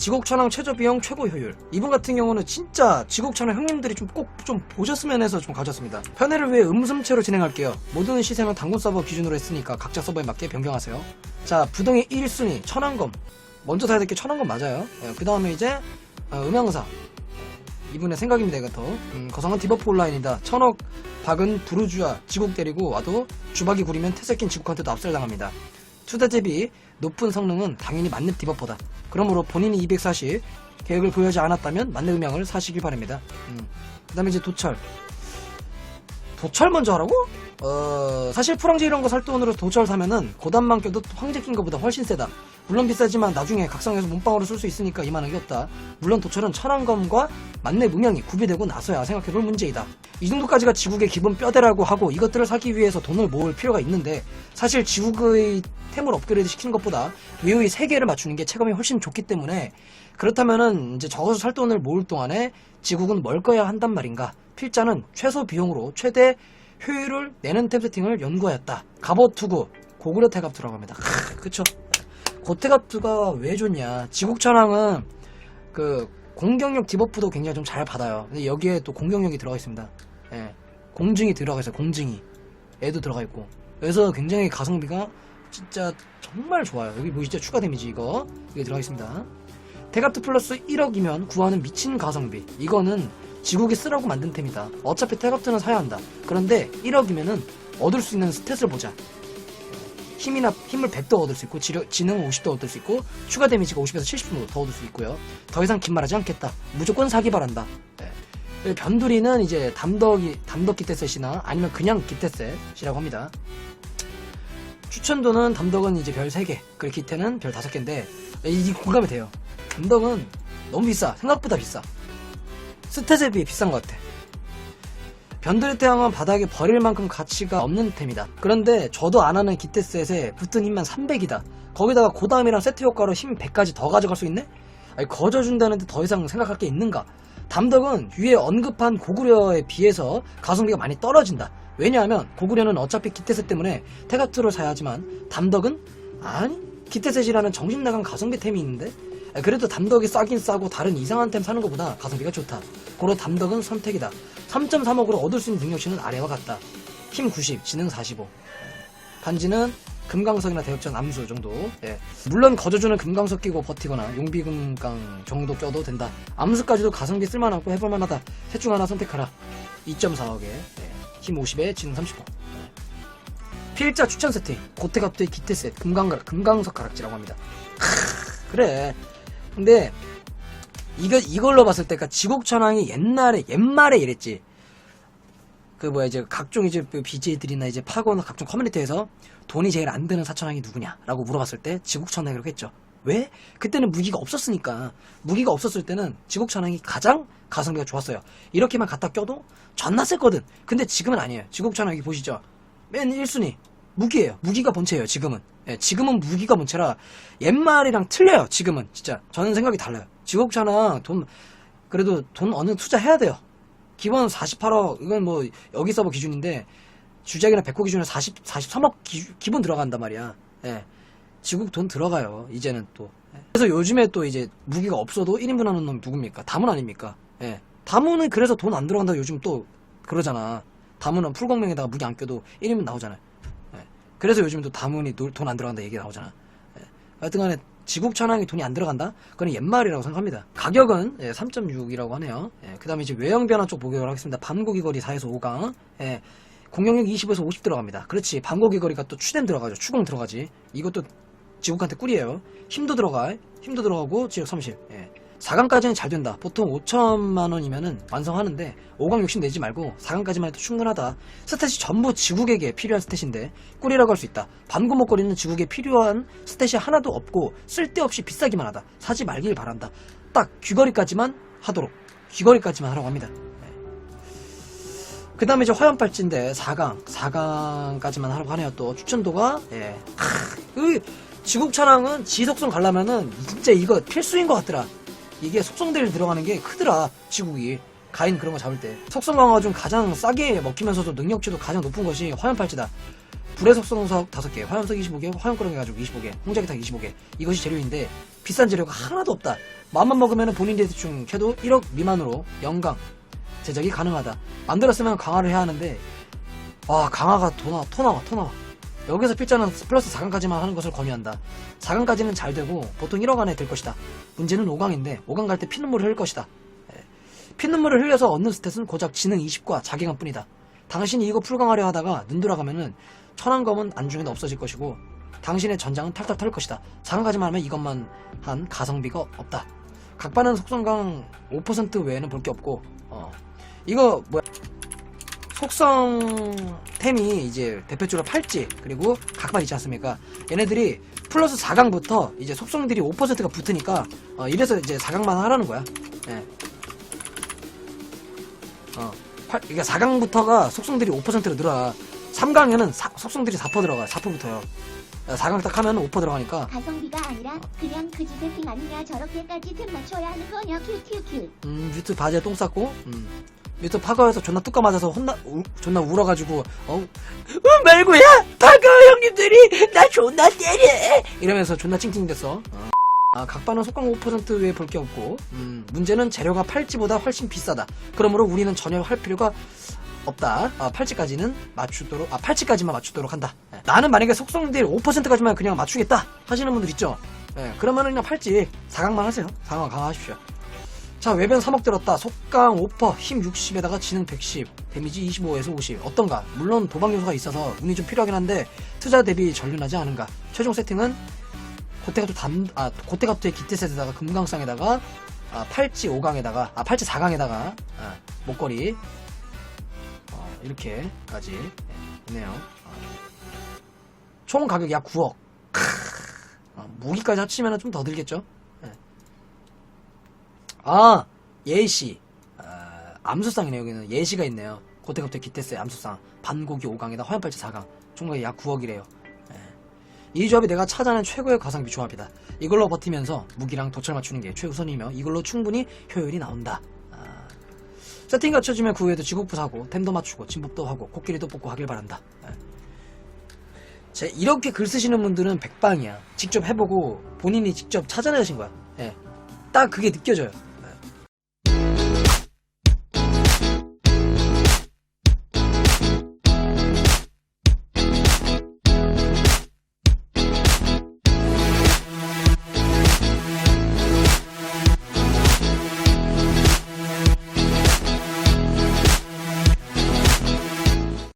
지곡천왕 최저 비용 최고 효율. 이분 같은 경우는 진짜 지곡천왕 형님들이 좀 꼭 좀 보셨으면 해서 좀 가졌습니다. 편의를 위해 음슴체로 진행할게요. 모든 시세는 당군 서버 기준으로 했으니까 각자 서버에 맞게 변경하세요. 자, 부동의 1순위 천왕검. 먼저 사야 될 게 천왕검 맞아요. 그 다음에 이제 어, 음향사. 이분의 생각입니다, 이것도. 음, 거성은 디버프 온라인이다. 천억 박은 부르주아 지국 때리고 와도 주박이 구리면 태세낀 지국한테도 압살당합니다. 투자 대비 높은 성능은 당연히 만렙 디버퍼다. 그러므로 본인이 240 계획을 보유하지 않았다면 만렙 음향을 사시길 바랍니다. 음. 그 다음에 이제 도철. 도철 먼저 하라고? 어, 사실 프랑지 이런 거 살 돈으로 도철 사면은 고단만 껴도 황제 낀 거보다 훨씬 세다. 물론 비싸지만 나중에 각성해서 몸빵으로 쓸 수 있으니까 이만한 게 없다. 물론 도철은 천왕검과 만렙 음향이 구비되고 나서야 생각해볼 문제이다. 이 정도까지가 지국의 기본 뼈대라고 하고 이것들을 사기 위해서 돈을 모을 필요가 있는데 사실 지국의 템을 업그레이드 시키는 것보다 외의 세 개를 맞추는 게 체감이 훨씬 좋기 때문에 그렇다면은 이제 적어서 살 돈을 모을 동안에 지국은 뭘 꺼야 한단 말인가? 필자는 최소 비용으로 최대 효율을 내는 템 세팅을 연구하였다. 갑옷 투구 고구려 태갑 들어갑니다. 크, 그쵸? 고태갑투가 왜 좋냐? 지국 천왕은 그 공격력 디버프도 굉장히 좀 잘 받아요. 근데 여기에 또 공격력이 들어가 있습니다. 예. 공증이 들어가 있어요. 공증이. 애도 들어가 있고. 그래서 굉장히 가성비가 진짜 정말 좋아요. 여기 보이시죠? 추가 데미지 이거. 이게 들어가 있습니다. 대갑투 플러스 1억이면 구하는 미친 가성비. 이거는 지국이 쓰라고 만든 템이다. 어차피 태갑투는 사야 한다. 그런데 1억이면은 얻을 수 있는 스탯을 보자. 힘이나 힘을 100도 얻을 수 있고 지력, 지능 50도 얻을 수 있고 추가 데미지가 50에서 70%더 얻을 수 있고요. 더 이상 긴 말하지 않겠다. 무조건 사기 바란다. 네. 변두리는 이제 담덕이 담덕 기태셋이나 아니면 그냥 기태셋이라고 합니다. 추천도는 담덕은 이제 별 3개, 그리고 기태는 별 5개인데 이 공감이 돼요. 담덕은 너무 비싸. 생각보다 비싸. 스탯에 비해 비싼 것 같아. 변두리 태양은 바닥에 버릴 만큼 가치가 없는 템이다. 그런데 저도 안 하는 기태셋에 붙은 힘만 300이다. 거기다가 고담이랑 세트 효과로 힘 100까지 더 가져갈 수 있네? 아니, 거저준다는데 더 이상 생각할 게 있는가? 담덕은 위에 언급한 고구려에 비해서 가성비가 많이 떨어진다. 왜냐하면 고구려는 어차피 기태셋 때문에 테가트를 사야 하지만 담덕은 아니 기태셋이라는 정신 나간 가성비템이 있는데 아, 그래도 담덕이 싸긴 싸고 다른 이상한 템 사는 것보다 가성비가 좋다. 고로 담덕은 선택이다. 3.3억으로 얻을 수 있는 능력치는 아래와 같다. 힘 90, 지능 45. 반지는 금강석이나 대역전 암수 정도. 예. 물론 거저주는 금강석 끼고 버티거나 용비금강 정도 껴도 된다. 암수까지도 가성비 쓸만하고 해볼만하다. 셋 중 하나 선택하라. 2.4억에 힘 50에 지능 39. 필자 추천 세팅 고태갑도의 기태 셋 금강 금강석 가락지라고 합니다. 크, 그래. 근데 이거 이걸로 봤을 때가 지곡천왕이 옛날에 옛말에 이랬지. 그 뭐야 이제 각종 이제 BJ들이나 이제 파고나 각종 커뮤니티에서 돈이 제일 안 드는 사천왕이 누구냐라고 물어봤을 때 지국천왕이라고 했죠. 왜? 그때는 무기가 없었으니까 무기가 없었을 때는 지국천왕이 가장 가성비가 좋았어요. 이렇게만 갖다 껴도 존나 셌거든. 근데 지금은 아니에요. 지국천왕이 보시죠. 맨 1순위 무기예요. 무기가 본체예요. 지금은. 예, 지금은 무기가 본체라 옛말이랑 틀려요. 지금은 진짜 저는 생각이 달라요. 지국천왕 돈 그래도 돈 어느 투자해야 돼요. 기본 48억 이건 뭐 여기 서버 기준인데 주작이나 백호 기준에 40 43억 기, 본 들어간단 말이야. 예. 지국 돈 들어가요. 이제는 또. 예. 그래서 요즘에 또 이제 무기가 없어도 1인분 하는 놈 누굽니까? 다문 아닙니까? 예. 다문은 그래서 돈 안 들어간다고 요즘 또 그러잖아. 다문은 풀광명에다가 무기 안 껴도 1인분 나오잖아요. 예. 그래서 요즘 또 다문이 돈 안 들어간다 얘기 나오잖아. 예. 하여튼 간에 지국 천왕이 돈이 안 들어간다? 그건 옛말이라고 생각합니다. 가격은 3.6이라고 하네요. 그 다음에 이제 외형 변화 쪽 보도록 하겠습니다. 반고기 거리 4에서 5강. 예, 공격력 20에서 50 들어갑니다. 그렇지. 반고기 거리가 또 추뎀 들어가죠. 추공 들어가지. 이것도 지국한테 꿀이에요. 힘도 들어가. 힘도 들어가고 지력 30. 예. 4강까지는 잘 된다. 보통 5천만 원이면은 완성하는데 5강 욕심 내지 말고 4강까지만 해도 충분하다. 스탯이 전부 지국에게 필요한 스탯인데 꿀이라고 할 수 있다. 반고목거리는 지국에 필요한 스탯이 하나도 없고 쓸데없이 비싸기만 하다. 사지 말길 바란다. 딱 귀걸이까지만 하도록. 귀걸이까지만 하라고 합니다. 그 다음에 이제 화염발찌인데 4강 4강까지만 하라고 하네요 또 추천도가 예. 크, 지국 차량은 지속성 가려면은 진짜 이거 필수인 것 같더라 이게 속성들 들어가는 게 크더라 지국이 가인 그런 거 잡을 때. 속성 강화 중 가장 싸게 먹히면서도 능력치도 가장 높은 것이 화염 팔찌다. 불의 속성석 5개, 화염석 25개, 화염꾸러기 가지고 25개, 홍자기탁 25개. 이것이 재료인데 비싼 재료가 하나도 없다. 마음만 먹으면 본인 대충 캐도 1억 미만으로 영강 제작이 가능하다. 만들었으면 강화를 해야 하는데 와 강화가 더 나와 토 나와 토 나와 여기서 필자는 플러스 4강까지만 하는 것을 권유한다. 4강까지는 잘 되고 보통 1억 안에 될 것이다. 문제는 5강인데 5강 갈 때 피눈물을 흘릴 것이다. 예. 피눈물을 흘려서 얻는 스탯은 고작 지능 20과 자기감 뿐이다. 당신이 이거 풀강하려 하다가 눈 돌아가면은 천왕검은 안중에도 없어질 것이고 당신의 전장은 탈탈 털 것이다. 4강까지만 하면 이것만 한 가성비가 없다. 각반은 속성강 5% 외에는 볼 게 없고 어. 이거 뭐야 속성템이 이제 대표적으로 팔찌 그리고 각반 있지 않습니까? 얘네들이 플러스 4강부터 이제 속성들이 5%가 붙으니까 어, 이래서 이제 4강만 하라는 거야. 예. 어, 팔, 그러니까 4강부터가 속성들이 5%로 늘어나. 3강에는 속성들이 4% 들어가. 4%부터요. 4강 딱 하면 5% 들어가니까 가성비가 아니라 그냥 그지 세팅 아니냐 저렇게까지 템 맞춰야 하는 거냐 큐큐큐 음, 뮤트 바지에 똥 쌌고, 음. 뮤트 파가에서 존나 뚜까 맞아서 혼나, 우, 존나 울어가지고, 어, 어, 말고야! 파가 형님들이 나 존나 때려! 이러면서 존나 찡찡댔어. 어. 아, 각반은 속강 5% 외에 볼 게 없고, 음, 문제는 재료가 팔찌보다 훨씬 비싸다. 그러므로 우리는 전혀 할 필요가 없다. 아, 팔찌까지는 맞추도록, 아, 팔찌까지만 맞추도록 한다. 예. 나는 만약에 속성들 5%까지만 그냥 맞추겠다. 하시는 분들 있죠? 예, 그러면은 그냥 팔찌 4강만 하세요. 4강 강화하십시오. 자, 외변 3억 들었다. 속강 5%, 힘 60에다가 지능 110, 데미지 25에서 50. 어떤가? 물론 도박 요소가 있어서 운이 좀 필요하긴 한데, 투자 대비 전륜하지 않은가? 최종 세팅은 고테가토 담, 아, 고테가토의 기태 세트에다가 금강쌍에다가, 아, 팔찌 5강에다가, 아, 팔찌 4강에다가, 아, 목걸이, 어, 이렇게까지 예, 있네요. 어. 총 가격 약 9억. 크, 어, 무기까지 합치면 좀 더 들겠죠? 예. 아, 예시. 아, 암수상이네, 여기는. 예시가 있네요. 고테갑테 기테스의 암수상. 반고기 5강에다 화염팔찌 4강. 총각이 약 9억이래요. 이 조합이 내가 찾아낸 최고의 가성비 조합이다. 이걸로 버티면서 무기랑 도철 맞추는 게 최우선이며 이걸로 충분히 효율이 나온다. 아, 세팅 갖춰지면 그 후에도 지국부 사고 템도 맞추고 진법도 하고 코끼리도 뽑고 하길 바란다. 예. 제 이렇게 글 쓰시는 분들은 백방이야. 직접 해보고 본인이 직접 찾아내신 거야. 예. 딱 그게 느껴져요.